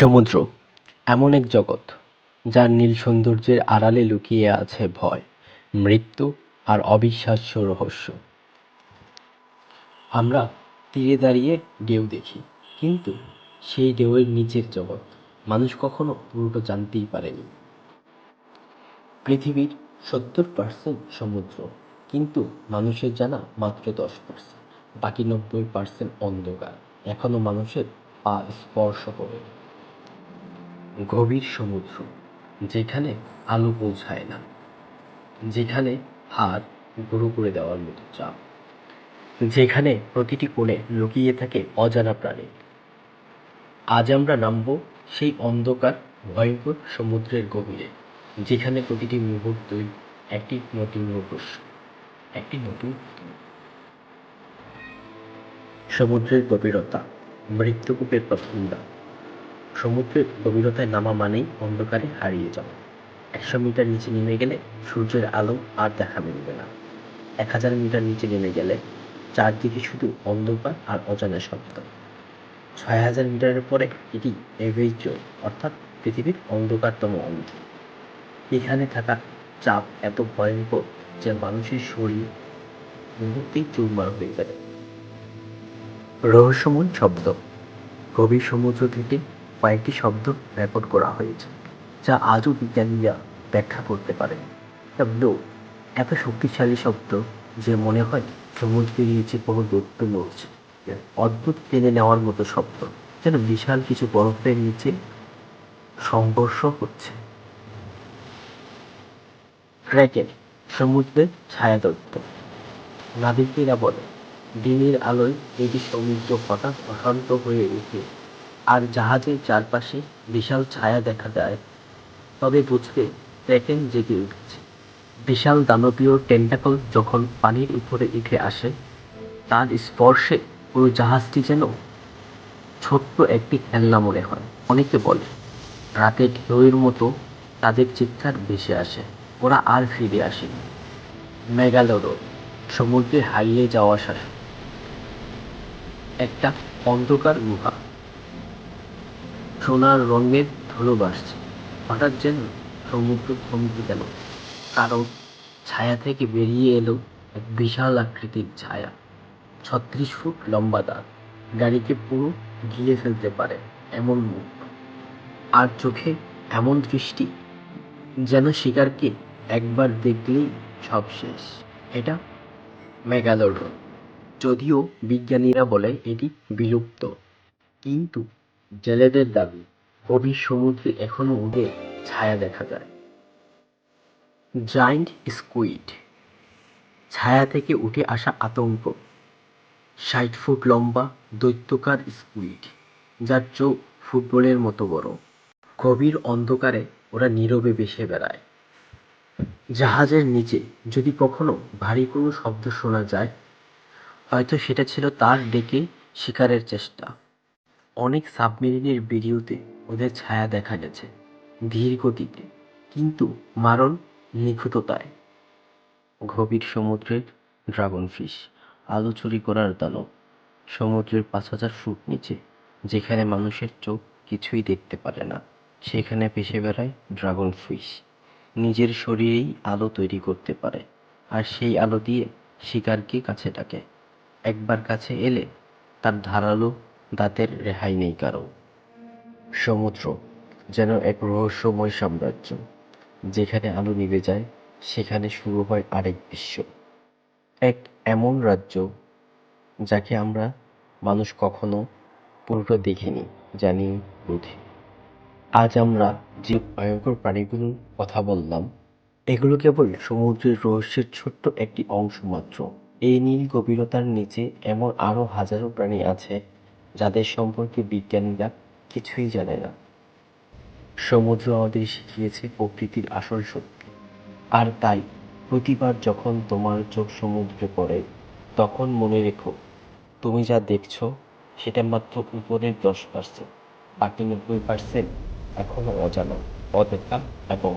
সমুদ্র, এমন এক জগৎ, যার নীল সৌন্দর্যের আড়ালে লুকিয়ে আছে ভয়, মৃত্যু আর অবিশ্বাস্য রহস্য। আমরা তীরে দাঁড়িয়ে ঢেউ দেখি, কিন্তু সেই ঢেউয়ের নিচের জগৎ মানুষ কখনো পুরোটা জানতেই পারেনি। পৃথিবীর সত্তর পার্সেন্ট সমুদ্র, কিন্তু মানুষের জানা মাত্র দশ পার্সেন্ট বাকি নব্বই পার্সেন্ট অন্ধকার, এখনও মানুষের পা স্পর্শ করে। গভীর সমুদ্র, যেখানে আলো পৌঁছায় না, যেখানে হাত গুঁড়ো করে দেওয়ার মতো চাপ, যেখানে প্রতিটি কোণে লুকিয়ে থাকে অজানা প্রাণী। আজ আমরা নামব সেই অন্ধকার, ভয়ঙ্কর সমুদ্রের গভীরে, যেখানে প্রতিটি মুহূর্তই একটি নতুন রহস্য, একটি নতুন সমুদ্রের গভীরতা, মৃত্যুকূপের প্রথম ডাক সমুদ্রের গভীরতায় নামা মানেই অন্ধকারে হারিয়ে যাওয়া। একশো মিটার নিচে নেমে গেলে সূর্যের আলো আর দেখা মিলবে না। এক হাজার মিটার নিচে নেমে গেলে চারদিকে শুধু অন্ধকার আর অজানা শব্দ। ছয় হাজার মিটারের পরে এটি এভেজ অর্থাৎ পৃথিবীর অন্ধকারতম অংশ এখানে থাকা চাপ এত ভয়ঙ্কর যে মানুষের শরীর মুহূর্তেই চুরমার হয়ে যাবে রহস্যময় শব্দ। গভীর সমুদ্র থেকে কয়েকটি শব্দ রেকর্ড করা হয়েছে, যা আজও বিজ্ঞানীরা ব্যাখ্যা করতে পারে শব্দ এত শক্তিশালী শব্দ যে মনে হয় সমুদ্রের নিচে কোনো দৈত্য নড়ছে অদ্ভুত টেনে নেওয়ার মতো শব্দ, যেন বিশাল কিছু বরফের নিচে সংঘর্ষ হচ্ছে ক্র্যাকের সমুদ্রের ছায়াতত্ত্ব নাবিকেরা বলে, দিনের আলোয় এটি সমুদ্র হঠাৎ অশান্ত হয়ে আর জাহাজের চারপাশে বিশাল ছায়া দেখা যায়। তবে বুঝবে ক্র্যাকেন জেগে উঠেছে। বিশাল দানবীয় টেন্টাকল যখন পানির উপরে উঠে আসে, তার স্পর্শে পুরো জাহাজটি যেন ছোট্ট একটি খেলনা মনে হয়। অনেকে বলে, রাতে ঢেউয়ের মতো তাদের চিৎকার ভেসে আসে। ওরা আর ফিরে আসেনি। মেগালোরো সমুদ্রে হারিয়ে যাওয়া শাসন। একটা অন্ধকার গুহা। সোনার রঙের ধুলো বাসছে। হঠাৎ যেন সমুদ্র থমকে গেল। কারণ ছায়া থেকে বেরিয়ে এলো এক বিশাল আকৃতির ছায়া। ছত্রিশ ফুট লম্বা দাঁত গাড়িকে পুরো গিলে ফেলতে পারে এমন মুখ। আর চোখে এমন দৃষ্টি যেন শিকারকে একবার দেখলেই সব শেষ। এটা মেগালোডন। যদিও বিজ্ঞানীরা বলে এটি বিলুপ্ত। কিন্তু জেলেদের দাবি, গভীর সমুদ্রে এখনও ওদের ছায়া দেখা যায়। জাইন্ট স্কুইড ছায়া থেকে উঠে আসা আতঙ্ক। ষাট ফুট লম্বা দৈত্যকার স্কুইড যার চোখ ফুটবলের মতো বড়। গভীর অন্ধকারে ওরা নীরবে ভেসে বেড়ায়। জাহাজের নিচে যদি কখনো ভারী কোনো শব্দ শোনা যায়, হয়তো সেটা ছিল তার ডেকে শিকারের চেষ্টা। অনেক সাবমেরিনের ভিডিওতে ওদের ছায়া দেখা গেছে, ধীর গতিতে, কিন্তু মারণ নিখুঁততায়। গভীর সমুদ্রের ড্রাগন ফিশ, আলো চুরি করার দানব, সমুদ্রের পাঁচ হাজার ফুট নিচে, যেখানে মানুষের চোখ কিছুই দেখতে পারে না, সেখানে ভেসে বেড়ায় ড্রাগন ফিশ। নিজের শরীরেই আলো তৈরি করতে পারে, আর সেই আলো দিয়ে শিকারকে কাছে ডাকে। একবার কাছে এলে তার ধারালো দাঁতের রেহাই নেই কারও। সমুদ্র যেন এক রহস্যময় সাম্রাজ্য, যেখানে আলো নিভে যায়, সেখানে শুরু হয় আরেক বিশ্ব। এক এমন রাজ্য যাকে আমরা মানুষ কখনো পুরোটা দেখিনি, জানি বুঝি আজ আমরা যে ভয়ঙ্কর প্রাণীগুলোর কথা বললাম, এগুলো কেবল সমুদ্রের রহস্যের ছোট্ট একটি অংশ মাত্র। এই নীল গভীরতার নিচে এমন আরও হাজারো প্রাণী আছে যাদের সম্পর্কে বিজ্ঞানীরা কিছুই জানে না। সমুদ্র আমাদের শিখিয়েছে প্রকৃতির আসল সত্যি। আর তাই প্রতিবার যখন তোমার চোখ সমুদ্রে পড়ে, তখন মনে রেখো, তুমি যা দেখছ সেটা মাত্র উপরের দশ পার্সেন্ট বাকি নব্বই পার্সেন্ট এখনও অজানা, অদেখা এবং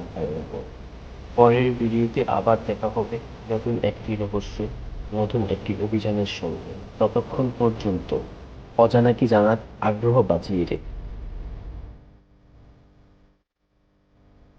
পরের ভিডিওতে আবার দেখা হবে নতুন একটি রহস্য, নতুন একটি অভিযানের সঙ্গে। ততক্ষণ পর্যন্ত অজানাকে জানার আগ্রহ বাঁচিয়ে